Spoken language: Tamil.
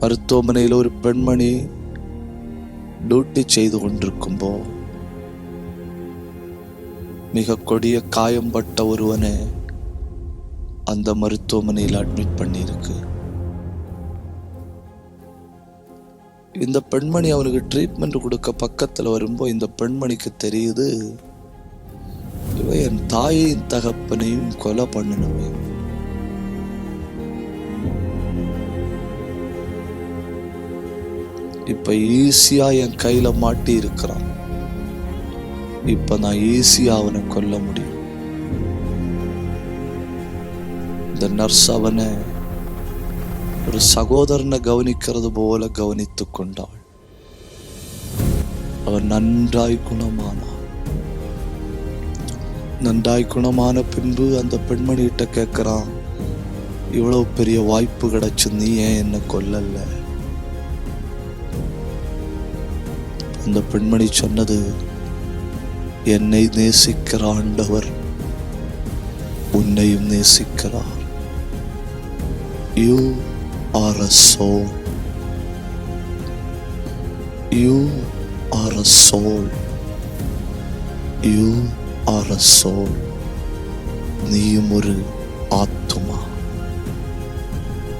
மருத்துவமனையில் ஒரு பெண்மணி டியூட்டி செய்து கொண்டிருக்கும்போ மிக கொடிய காயம்பட்ட ஒருவனை அந்த மருத்துவமனையில் அட்மிட் பண்ணியிருக்கு. இந்த பெண்மணி அவனுக்கு ட்ரீட்மெண்ட் கொடுக்க பக்கத்தில் வரும்போது இந்த பெண்மணிக்கு தெரியுது இவன் என் தாயையும் தகப்பனையும் கொலை பண்ணினவன். இப்போ ஈஸியாக என் கையில் மாட்டி இருக்கிறான். இப்ப நான் ஈஸியாக அவனை கொல்ல முடியும். இந்த நர்ஸ் அவனை ஒரு சகோதரனை கவனிக்கிறது போல கவனித்து கொண்டாள். அவன் நன்றாய் குணமானான். நன்றாய் குணமான பின்பு அந்த பெண்மணிகிட்ட கேட்குறான் இவ்வளவு பெரிய வாய்ப்பு கிடைச்சு நீ ஏன் என்ன கொல்லல? அந்த பெண்மணி சொன்னது என்னை நேசிக்கிற ஆண்டவர் உன்னையும் நேசிக்கிறார். You are a soul you are a soul you are a soul நீயும் ஒரு ஆத்மா.